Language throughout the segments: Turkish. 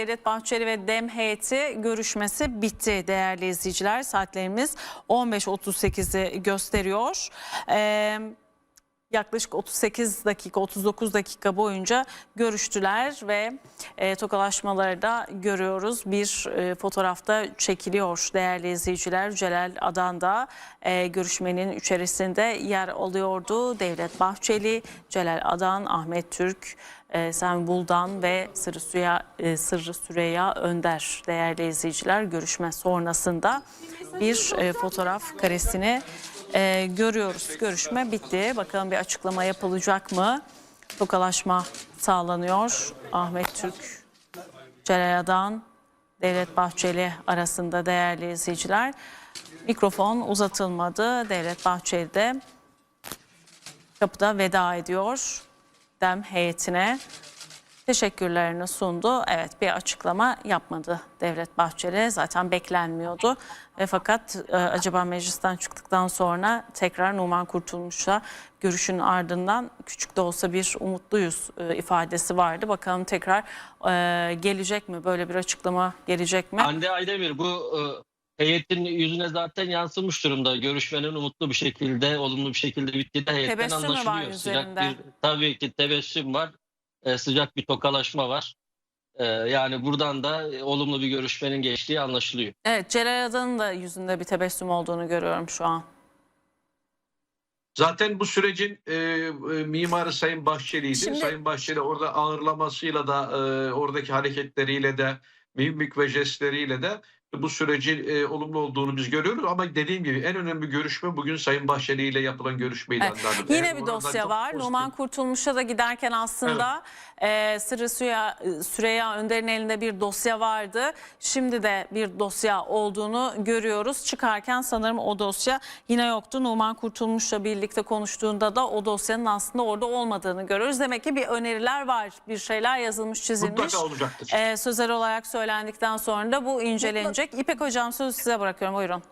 Devlet Bahçeli ve DEM heyeti görüşmesi bitti değerli izleyiciler. Saatlerimiz 15.38'i gösteriyor. Ee, yaklaşık 38 dakika 39 dakika boyunca görüştüler ve e, tokalaşmaları da görüyoruz. Bir e, fotoğrafta çekiliyor değerli izleyiciler. Celal Adan da e, görüşmenin içerisinde yer alıyordu. Devlet Bahçeli, Celal Adan, Ahmet Türk, e, Sami Buldan ve Sırrı Süreyya, e, Sırrı Süreyya Önder değerli izleyiciler görüşme sonrasında bir e, fotoğraf karesini e, görüyoruz. Görüşme bitti. Bakalım bir açıklama yapılacak mı? Tokalaşma sağlanıyor. Ahmet Türk, Celal Adan, Devlet Bahçeli arasında değerli izleyiciler. Mikrofon uzatılmadı. Devlet Bahçeli de kapıda veda ediyor. Dem heyetine teşekkürlerini sundu. Evet bir açıklama yapmadı Devlet Bahçeli. Zaten beklenmiyordu. Ve fakat e, acaba meclisten çıktıktan sonra tekrar Numan Kurtulmuş'la görüşün ardından küçük de olsa bir umutluyuz e, ifadesi vardı. Bakalım tekrar e, gelecek mi? Böyle bir açıklama gelecek mi? Hande Aydemir bu e, heyetin yüzüne zaten yansımış durumda. Görüşmenin umutlu bir şekilde, olumlu bir şekilde bittiği de heyetten Tebessüm mü var anlaşılıyor. Sıcak üzerinde? bir, tabii ki tebessüm var. E, sıcak bir tokalaşma var. E, yani buradan da e, olumlu bir görüşmenin geçtiği anlaşılıyor. Evet Celal Adan'ın da yüzünde bir tebessüm olduğunu görüyorum şu an. Zaten bu sürecin e, e, mimarı Sayın Bahçeli'ydi. Şimdi- Sayın Bahçeli orada ağırlamasıyla da e, oradaki hareketleriyle de mimik ve jestleriyle de bu sürecin e, olumlu olduğunu biz görüyoruz. Ama dediğim gibi en önemli görüşme bugün Sayın Bahçeli ile yapılan görüşmeydi. Evet. Yine Eğer bir dosya var. pozitif- Numan Kurtulmuş'a da giderken aslında e, Sırrı Süreyya, Süreyya Önder'in elinde bir dosya vardı. Şimdi de bir dosya olduğunu görüyoruz. Çıkarken sanırım o dosya yine yoktu. Numan Kurtulmuş'la birlikte konuştuğunda da o dosyanın aslında orada olmadığını görüyoruz. Demek ki bir öneriler var. Bir şeyler yazılmış, çizilmiş. Mutlaka olacaktır. E, sözel olarak söylendikten sonra da bu incelenecek. İpek Hocam sözü size bırakıyorum. Buyurun.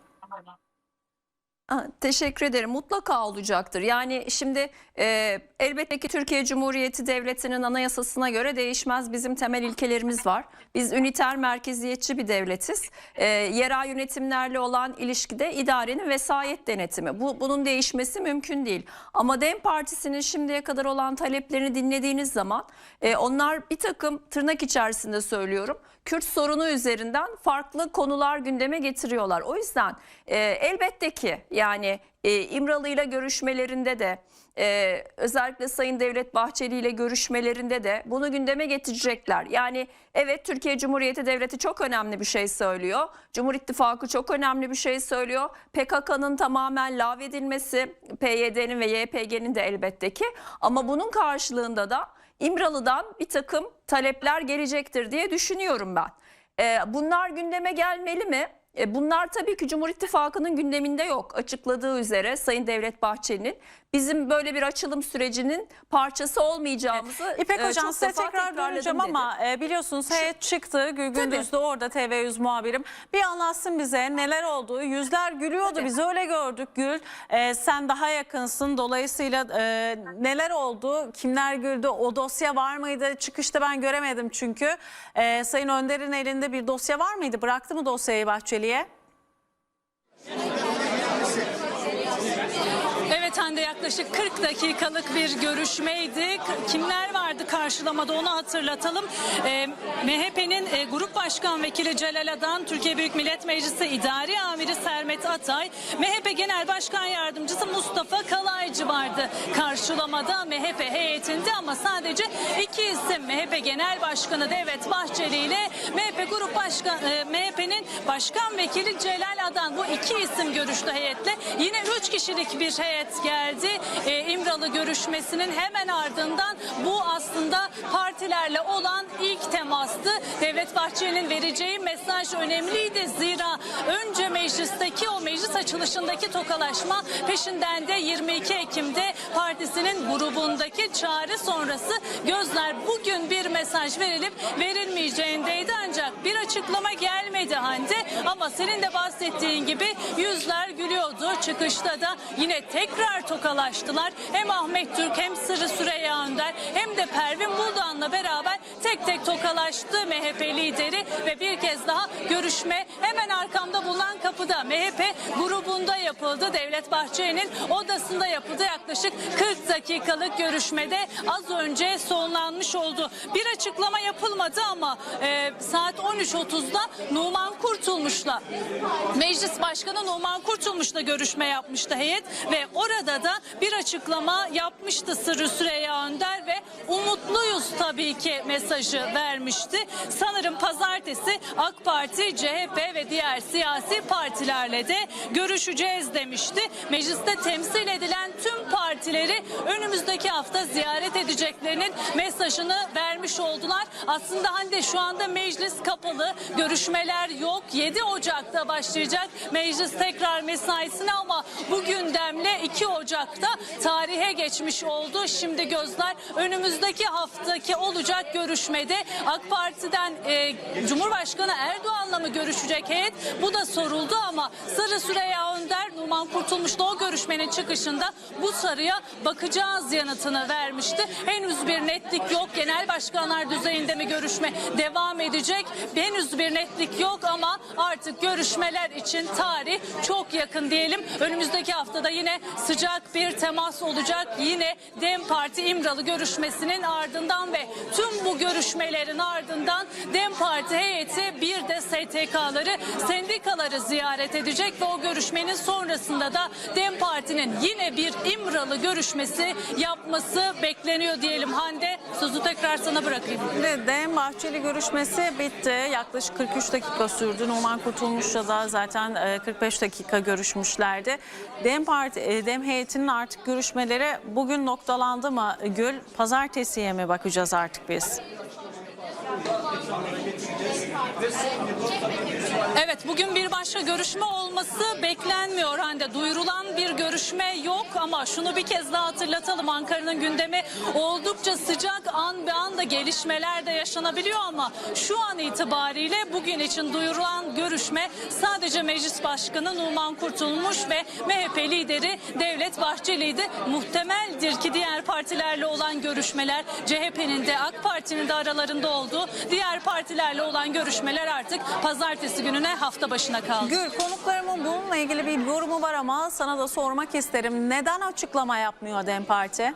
Teşekkür ederim. Mutlaka olacaktır. Yani şimdi e, elbette ki Türkiye Cumhuriyeti Devleti'nin anayasasına göre değişmez bizim temel ilkelerimiz var. Biz üniter merkeziyetçi bir devletiz. E, yerel yönetimlerle olan ilişkide idarenin vesayet denetimi. Bu bunun değişmesi mümkün değil. Ama DEM Partisi'nin şimdiye kadar olan taleplerini dinlediğiniz zaman e, onlar bir takım tırnak içerisinde söylüyorum. Kürt sorunu üzerinden farklı konular gündeme getiriyorlar. O yüzden e, elbette ki yani e, İmralı ile görüşmelerinde de e, özellikle Sayın Devlet Bahçeli ile görüşmelerinde de bunu gündeme getirecekler. Yani evet Türkiye Cumhuriyeti Devleti çok önemli bir şey söylüyor. Cumhur İttifakı çok önemli bir şey söylüyor. PKK'nın tamamen lağvedilmesi, PYD'nin ve YPG'nin de elbette ki. Ama bunun karşılığında da İmralı'dan bir takım talepler gelecektir diye düşünüyorum ben. Ee, bunlar gündeme gelmeli mi? E, Bunlar tabii ki Cumhur İttifakı'nın gündeminde yok. Açıkladığı üzere Sayın Devlet Bahçeli'nin bizim böyle bir açılım sürecinin parçası olmayacağımızı İpek e, Hocam size tekrar döneceğim dedi. ama e, biliyorsunuz heyet çıktı. Gül Gündüz de orada TV100 muhabirim. Bir anlatsın bize neler oldu. Yüzler gülüyordu Tabii. biz öyle gördük Gül. E, sen daha yakınsın dolayısıyla e, neler oldu? Kimler güldü? O dosya var mıydı? Çıkışta ben göremedim çünkü. E, Sayın Önder'in elinde bir dosya var mıydı? Bıraktı mı dosyayı Bahçeli'ye? Evet Hande yaklaşık 40 dakikalık bir görüşmeydi. Kimler vardı karşılamada onu hatırlatalım. Ee, MHP'nin e, Grup Başkan Vekili Celal Adan, Türkiye Büyük Millet Meclisi İdari Amiri Sermet Atay, MHP Genel Başkan Yardımcısı Mustafa Kalaycı vardı karşılamada MHP heyetinde ama sadece iki isim MHP Genel Başkanı Devlet Bahçeli ile MHP Grup Başkan e, MHP'nin Başkan Vekili Celal Adan bu iki isim görüştü heyetle. Yine üç kişilik bir heyet geldi. E, İmralı görüşmesinin hemen ardından bu aslında partilerle olan ilk temastı. Devlet Bahçeli'nin vereceği mesaj önemliydi. Zira önce meclisteki o meclis açılışındaki tokalaşma peşinden de 22 Ekim'de partisinin grubundaki çağrı sonrası gözler bugün bir mesaj verilip verilmeyeceğindeydi ancak bir açık açıklama gelmedi Hande ama senin de bahsettiğin gibi yüzler gülüyordu. Çıkışta da yine tekrar tokalaştılar. Hem Ahmet Türk hem Sırrı Süreyya Önder hem de Pervin Buldan'la beraber tek tek tokalaştı MHP lideri ve bir kez daha görüşme hemen arkamda bulunan kapıda MHP grubunda yapıldı. Devlet Bahçeli'nin odasında yapıldı. Yaklaşık 40 dakikalık görüşmede az önce sonlanmış oldu. Bir açıklama yapılmadı ama e, saat 13.30'da Numan Kurtulmuş'la Meclis Başkanı Numan Kurtulmuş'la görüşme yapmıştı heyet ve orada da bir açıklama yapmıştı Sırrı Süreyya Önder ve umutluyuz tabii ki mesajı vermişti. Sanırım pazartesi AK Parti, CHP ve diğer siyasi partilerle de görüşeceğiz demişti. Mecliste temsil edilen tüm partileri önümüzdeki hafta ziyaret edeceklerinin mesajını vermiş oldular. Aslında Hande şu anda meclis kapalı, görüşmeler yok. 7 Ocak'ta başlayacak meclis tekrar mesaisine ama bu gündemle 2 Ocak'ta tarihe geçmiş oldu. Şimdi gözler önümüzdeki haftaki olacak görüşmede AK Parti'den e, Cumhurbaşkanı Erdoğan'la mı görüşecek heyet? Bu da soruldu ama Sarı Süreyya Önder, Numan Kurtulmuş'la o görüşmenin çıkışında bu sarıya bakacağız yanıtını vermişti. Henüz bir netlik yok. Genel başkanlar düzeyinde mi görüşme devam edecek? Henüz bir netlik yok ama artık görüşmeler için tarih çok yakın diyelim. Önümüzdeki haftada yine sıcak bir temas olacak. Yine DEM Parti İmralı görüşmesinin ardından ve tüm bu görüşmelerin ardından DEM Parti heyeti bir de STK'ları, sendikaları ziyaret edecek ve o görüşmenin sonrasında da DEM Parti'nin yine bir İmralı görüşmesi yapması bekleniyor diyelim. Hande sözü tekrar sana bırakayım. DEM Bahçeli görüşmesi bitti. Yaklaşık 43 dakika sürdü. Numan Kurtulmuş'la da zaten e, 45 dakika görüşmüşlerdi. DEM Parti, e, DEM heyetinin artık görüşmeleri bugün noktalandı mı Gül? Pazartesiye mi bakacağız artık biz? Evet bugün bir başka görüşme olması beklenmiyor Hande. Duyurulan bir görüşme yok ama şunu bir kez daha hatırlatalım. Ankara'nın gündemi oldukça sıcak an be an da gelişmeler de yaşanabiliyor ama şu an itibariyle bugün için duyurulan görüşme sadece Meclis Başkanı Numan Kurtulmuş ve MHP lideri Devlet Bahçeli'ydi. Muhtemeldir ki diğer partilerle olan görüşmeler CHP'nin de AK Parti'nin de aralarında olduğu diğer partilerle olan görüşmeler artık pazartesi gününe hafta başına kaldı. Gül konuklarımın bununla ilgili bir yorumu var ama sana da sormak isterim. Neden açıklama yapmıyor DEM Parti?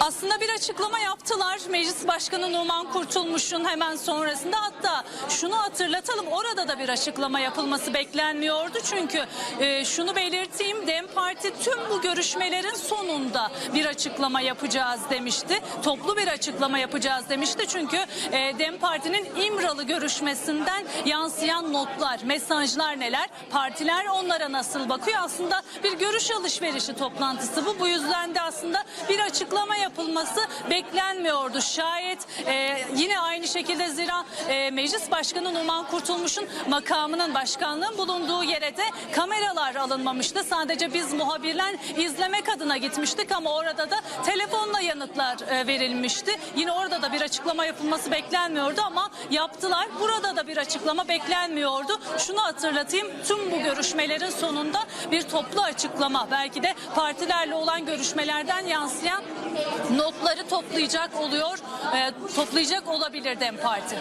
Aslında bir açıklama yaptılar. Meclis Başkanı Numan Kurtulmuş'un hemen sonrasında hatta şunu hatırlatalım orada da bir açıklama yapılması beklenmiyordu. Çünkü e, şunu belirteyim DEM Parti tüm bu görüşmelerin sonunda bir açıklama yapacağız demişti. Toplu bir açıklama yapacağız demişti. Çünkü e, DEM Parti'nin İmralı görüşmesinden yansıyan notlar, mesajlar neler? Partiler onlara nasıl bakıyor? Aslında bir görüş alışverişi toplantısı bu. Bu yüzden de aslında bir açıklama yapılması beklenmiyordu. Şayet e, yine aynı şekilde zira e, Meclis Başkanı Numan Kurtulmuş'un makamının başkanlığın bulunduğu yere de kameralar alınmamıştı. Sadece biz muhabirler izlemek adına gitmiştik ama orada da telefonla yanıtlar e, verilmişti. Yine orada da bir açıklama yapılması beklenmiyordu ama yaptılar. Burada da bir açıklama beklenmiyordu. Şunu hatırlatayım tüm bu görüşmelerin sonunda bir toplu açıklama belki de partilerle olan görüşmelerden yansıyan notları toplayacak oluyor, e, toplayacak olabilir DEM Parti.